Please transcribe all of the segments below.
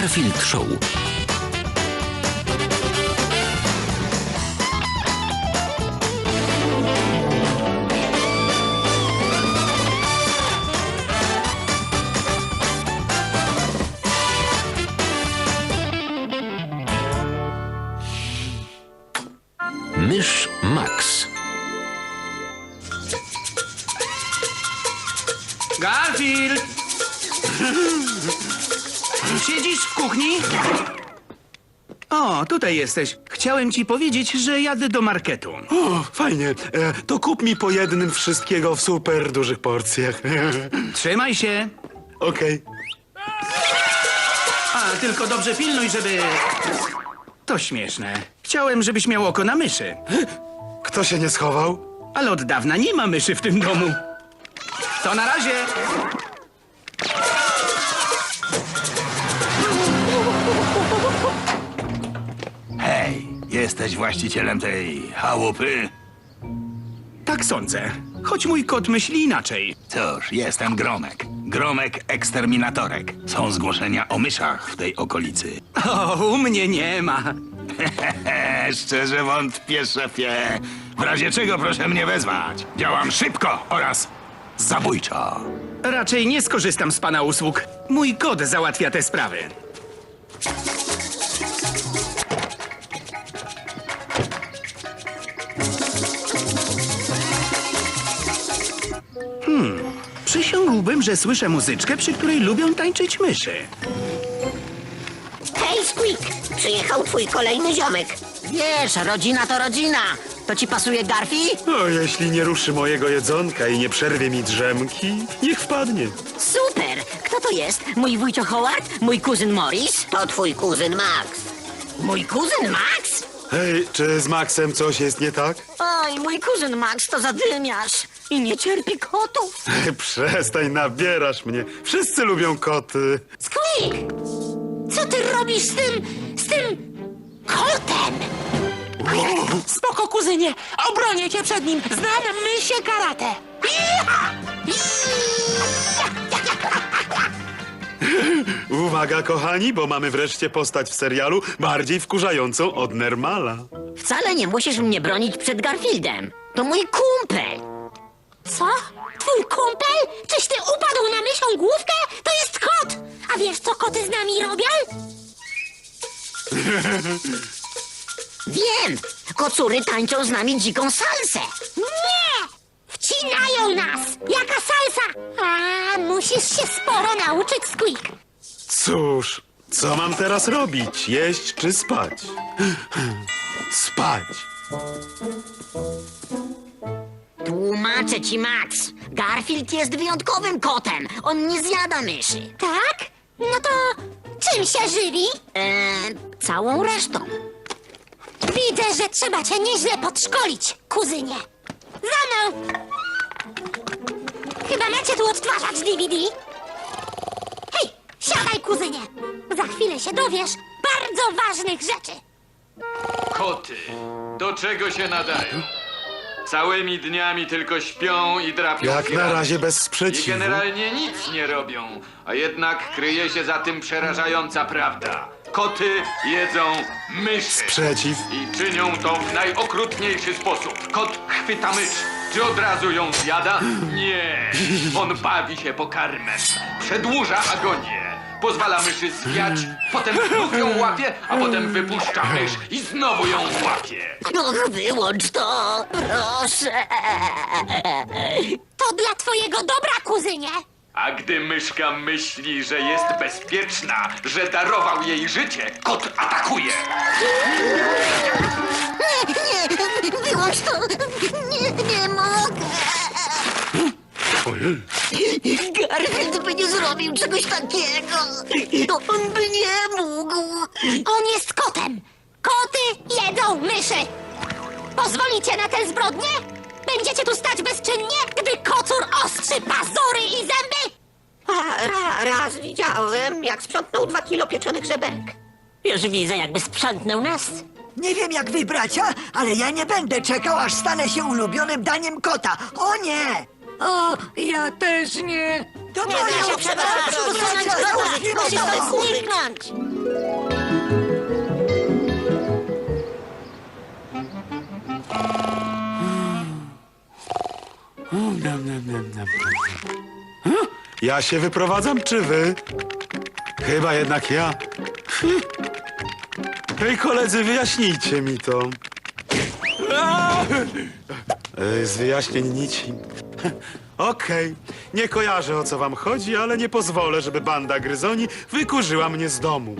Garfield Show. Mysz Max. Garfield! Siedzisz w kuchni? O, tutaj jesteś. Chciałem ci powiedzieć, że jadę do marketu. O, fajnie. E, to kup mi po jednym wszystkiego w super dużych porcjach. Trzymaj się. Okej. A, tylko dobrze pilnuj, żeby... To śmieszne. Chciałem, żebyś miał oko na myszy. Kto się nie schował? Ale od dawna nie ma myszy w tym domu. To na razie. Jesteś właścicielem tej chałupy? Tak sądzę. Choć mój kot myśli inaczej. Cóż, jestem Gromek. Gromek Eksterminatorek. Są zgłoszenia o myszach w tej okolicy. O, u mnie nie ma. Szczerze wątpię, szefie. W razie czego proszę mnie wezwać. Działam szybko oraz zabójczo. Raczej nie skorzystam z pana usług. Mój kot załatwia te sprawy. Przysiągłbym, że słyszę muzyczkę, przy której lubią tańczyć myszy. Hej, Squeak! Przyjechał twój kolejny ziomek. Wiesz, rodzina to rodzina. To ci pasuje Garfi? O, jeśli nie ruszy mojego jedzonka i nie przerwie mi drzemki, niech wpadnie. Super! Kto to jest? Mój wujcio Howard? Mój kuzyn Morris? To twój kuzyn Max. Mój kuzyn Max? Hej, czy z Maxem coś jest nie tak? Oj, mój kuzyn Max to zadymiarz. I nie cierpi kotów. Przestań, nabierasz mnie. Wszyscy lubią koty. Squeak! Co ty robisz z tym... z tym... kotem? Spoko, kuzynie! Obronię cię przed nim! Znam mysie karate! Iha! Uwaga, kochani, bo mamy wreszcie postać w serialu bardziej wkurzającą od Nermala. Wcale nie musisz mnie bronić przed Garfieldem. To mój kumpel. Co? Twój kumpel? Czyś ty upadł na mysią główkę? To jest kot! A wiesz, co koty z nami robią? Wiem! Kocury tańczą z nami dziką salsę. Nie! Wcinają nas! Jaka salsa! A, musisz się sporo nauczyć, Squeak. Cóż, co mam teraz robić? Jeść czy spać? Spać. Tłumaczę ci, Max. Garfield jest wyjątkowym kotem. On nie zjada myszy. Tak? No to czym się żywi? Eee, całą resztą. Widzę, że trzeba cię nieźle podszkolić, kuzynie. Za mną! Chyba macie tu odtwarzacz DVD? Hej, siadaj, kuzynie. Za chwilę się dowiesz bardzo ważnych rzeczy. Koty. Do czego się nadają? Całymi dniami tylko śpią i drapią Jak na razie bez I sprzeciwu. generalnie nic nie robią, a jednak kryje się za tym przerażająca prawda. Koty jedzą myszy. Przeciw. I czynią to w najokrutniejszy sposób. Kot chwyta mysz. Czy od razu ją zjada? Nie. On bawi się pokarmem. Przedłuża agonię. Pozwala myszy zwiać, potem znów ją łapie, a potem wypuszcza mysz i znowu ją łapie. No, wyłącz to, proszę. To dla twojego dobra, kuzynie. A gdy myszka myśli, że jest bezpieczna, że darował jej życie, kot atakuje. Nie, wyłącz to. Nie, nie mogę. Garfield by nie zrobił czegoś takiego. To on by nie mógł. On jest kotem. Koty jedzą myszy. Pozwolicie na tę zbrodnię? Będziecie tu stać bezczynnie, gdy kocur ostrzy pazury i zęby? A, ra, raz widziałem, jak sprzątnął dwa kilo pieczonych żeberek. Już widzę, jakby sprzątnął nas. Nie wiem jak wy, bracia, ale ja nie będę czekał, aż stanę się ulubionym daniem kota. O nie! O, ja też nie! To Nie da się musisz zniknąć. Ja się wyprowadzam, czy wy? Chyba jednak ja. Hej, koledzy, wyjaśnijcie mi to. A! Ej, Z wyjaśnień nici. Okej, nie kojarzę o co wam chodzi, ale nie pozwolę, żeby banda gryzoni wykurzyła mnie z domu.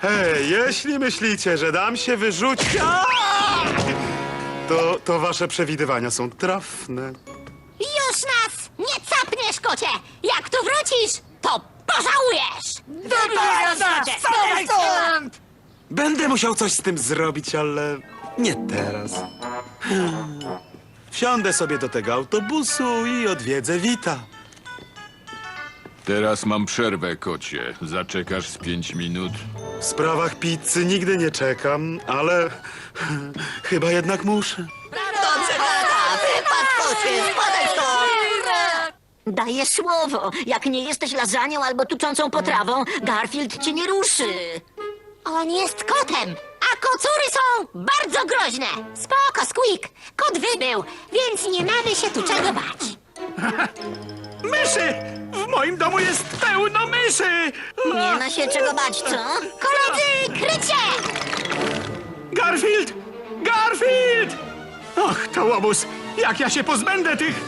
Hej, jeśli myślicie, że dam się wyrzucić, A! to, to wasze przewidywania są trafne. Już nas nie capniesz, kocie! Jak tu wrócisz, to pożałujesz! Spadaj stąd! Będę musiał coś z tym zrobić, ale nie teraz. Wsiądę sobie do tego autobusu i odwiedzę Wita. Teraz mam przerwę, kocie. Zaczekasz z pięć minut? W sprawach pizzy nigdy nie czekam, ale chyba jednak muszę. Dobrze, tata, wypadł kocie, spadaj stąd! Daję słowo, jak nie jesteś lasagną albo tuczącą potrawą, Garfield cię nie ruszy. On jest kotem, kocury są bardzo groźne. Spoko, Squeak. Kot wybył, więc nie mamy się tu czego bać. Myszy! W moim domu jest pełno myszy! Nie ma się czego bać, co? Koledzy, krycie! Garfield! Garfield! Och, to łobuz! Jak ja się pozbędę tych...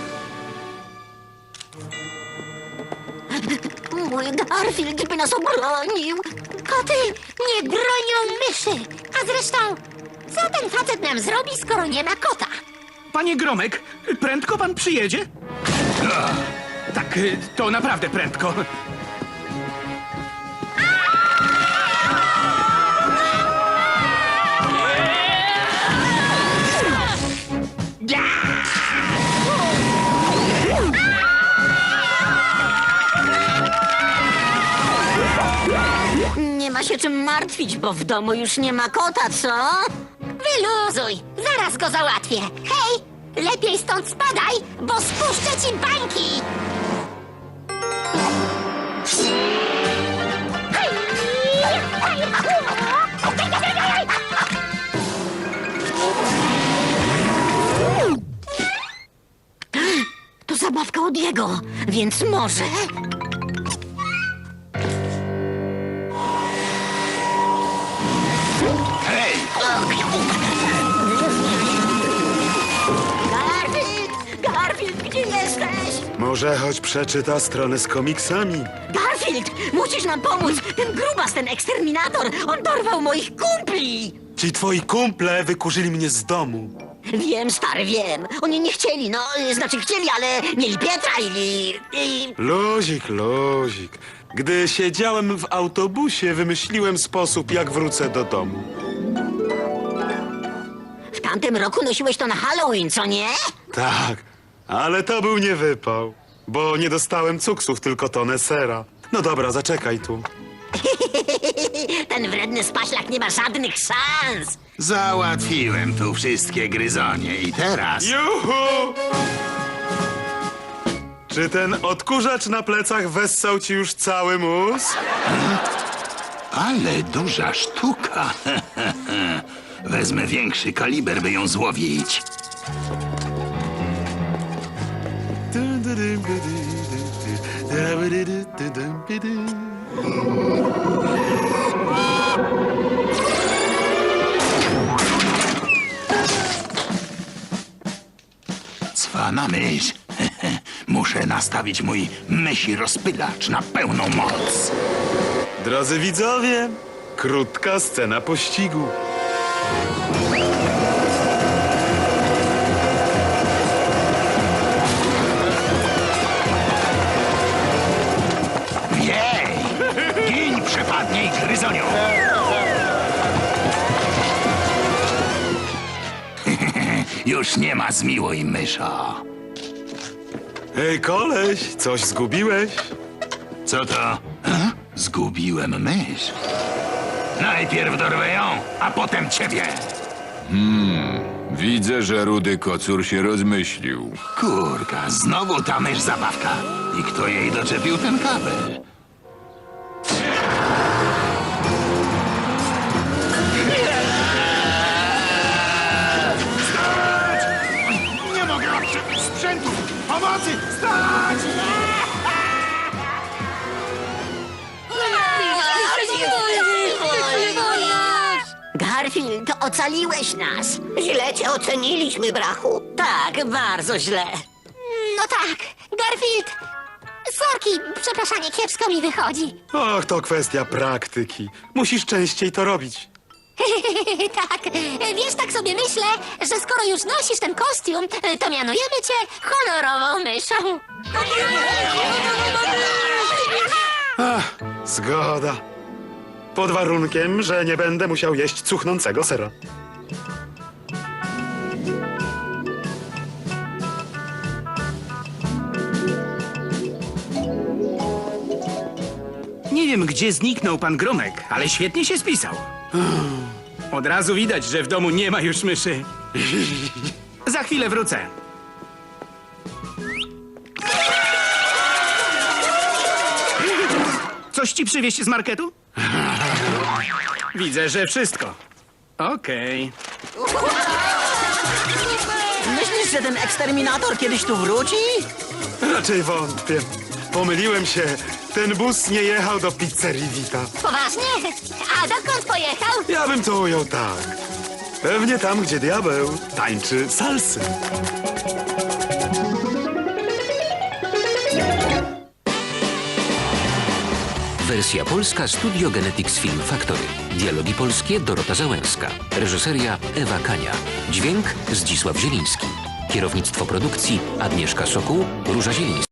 Mój Garfield by nas obronił. Koty nie bronią myszy. Zresztą, co ten facet nam zrobi, skoro nie ma kota? Panie Gromek, prędko pan przyjedzie? Tak, to naprawdę prędko. Się czym martwić, bo w domu już nie ma kota, co? Wyluzuj, zaraz go załatwię. Hej, lepiej stąd spadaj, bo spuszczę ci bańki. To zabawka od jego, więc może... Może choć przeczyta stronę z komiksami. Garfield, musisz nam pomóc! Ten grubas, ten eksterminator, on dorwał moich kumpli! Ci twoi kumple wykurzyli mnie z domu. Wiem, stary, wiem. Oni nie chcieli, no, y, znaczy chcieli, ale mieli Pietra i... i... Luzik, luzik. Gdy siedziałem w autobusie, wymyśliłem sposób, jak wrócę do domu. W tamtym roku nosiłeś to na Halloween, co nie? Tak, ale to był nie wypał, bo nie dostałem cuksów, tylko tonę sera. No dobra, zaczekaj tu. Ten wredny spaślak nie ma żadnych szans! Załatwiłem tu wszystkie gryzonie i teraz... Juhu! Czy ten odkurzacz na plecach wessał ci już cały mózg? Ale duża sztuka. Wezmę większy kaliber, by ją złowić. Cwana myśl. Muszę nastawić mój myśli rozpylacz na pełną moc. Drodzy widzowie, krótka scena pościgu. Już nie ma zmiłuj mysza. Ej, koleś, coś zgubiłeś? Co to? E? Zgubiłem mysz. Najpierw dorwę ją, a potem ciebie. Widzę, że rudy kocur się rozmyślił. Kurka, znowu ta mysz zabawka. I kto jej doczepił ten kabel? Garfield, ocaliłeś nas. Źle cię oceniliśmy, brachu. Tak, bardzo źle. No tak, Garfield. Sorki, przepraszanie, kiepsko mi wychodzi. Och, to kwestia praktyki. Musisz częściej to robić. tak, wiesz, tak sobie myślę, że skoro już nosisz ten kostium, to mianujemy cię honorową myszą. Zgoda. Pod warunkiem, że nie będę musiał jeść cuchnącego sera. Nie wiem, gdzie zniknął pan Gromek, ale świetnie się spisał. Od razu widać, że w domu nie ma już myszy. Za chwilę wrócę. Coś ci przywieźć z marketu? Widzę, że wszystko. Okej. Myślisz, że ten eksterminator kiedyś tu wróci? Raczej wątpię. Pomyliłem się. Ten bus nie jechał do pizzerii Vita. Poważnie? A dokąd pojechał? Ja bym to ujął tak. Pewnie tam, gdzie diabeł tańczy salsy. Wersja polska Studio Genetics Film Factory. Dialogi polskie Dorota Załęska. Reżyseria Ewa Kania. Dźwięk Zdzisław Zieliński. Kierownictwo produkcji Agnieszka Sokół, Róża Zielińska.